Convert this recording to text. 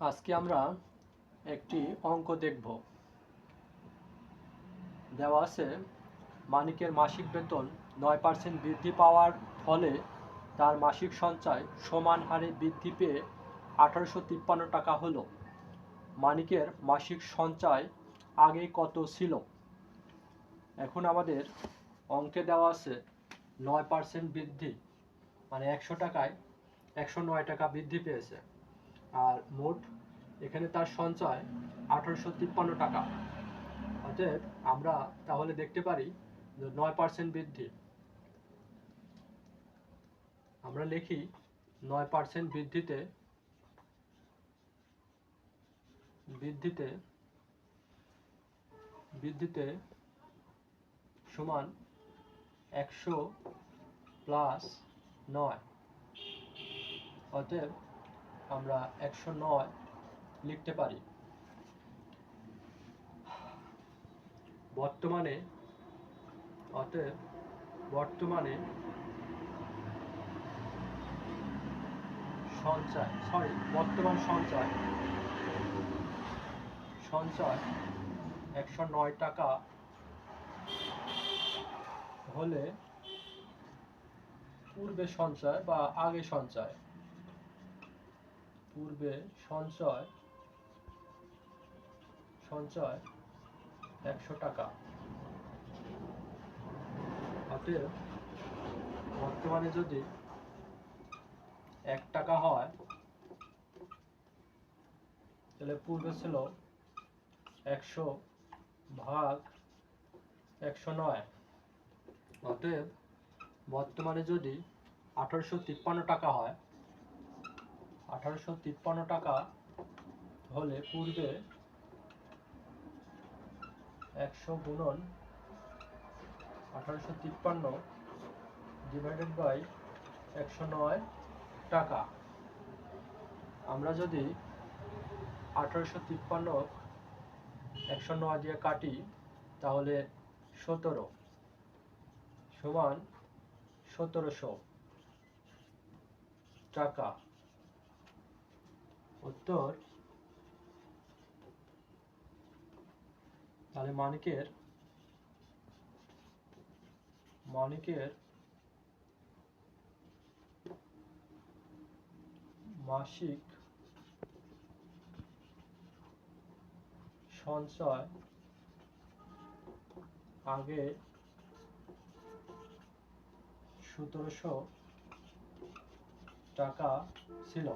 আজকে আমরা একটি অঙ্ক দেখব। দেওয়া আছে, মানিকের মাসিক বেতন নয় পার্সেন্ট বৃদ্ধি পাওয়ার ফলে তার মাসিক সঞ্চয় সমান হারে বৃদ্ধি পেয়ে আঠারোশো তিপ্পান্ন টাকা হলো। মানিকের মাসিক সঞ্চয় আগে কত ছিল? এখন আমাদের অঙ্কে দেওয়া আছে নয় পার্সেন্ট বৃদ্ধি মানে একশো টাকায় একশো নয় টাকা বৃদ্ধি পেয়েছে। আর মোট এখানে তার সঞ্চয় আঠারোশো তিপ্পান্ন টাকা। অতএব আমরা তাহলে দেখতে পারি যে নয় পার্সেন্ট বৃদ্ধি। আমরা লিখি নয় পার্সেন্ট বৃদ্ধিতে বৃদ্ধিতে বৃদ্ধিতে সমান একশো প্লাস নয়। অতএব আমরা একশো নয় লিখতে পারি। বর্তমানে, অতএব বর্তমানে সঞ্চয় সরি বর্তমান সঞ্চয় সঞ্চয় একশো নয় টাকা হলে পূর্বে সঞ্চয় বা আগে সঞ্চয়। পূর্বে সঞ্চয় সঞ্চয় একশো টাকা। অতএব বর্তমানে যদি এক টাকা হয়, তাহলে পূর্বে ছিল একশো ভাগ একশো নয়। অতএব বর্তমানে যদি আঠারোশো তিপ্পান্ন টাকা হয় আঠারোশো তিপ্পান্ন টাকা হলে পূর্বে একশো গুণন আঠারোশো তিপ্পান্ন ডিভাইডেড বাই একশো নয় টাকা। আমরা যদি আঠারোশো তিপ্পান্ন একশো নয় দিয়ে কাটি, তাহলে সতেরো সমান সতেরোশো টাকা। উত্তর তাহলে মানিকের মানিকের মাসিক সঞ্চয় আগে সতেরোশো টাকা ছিল।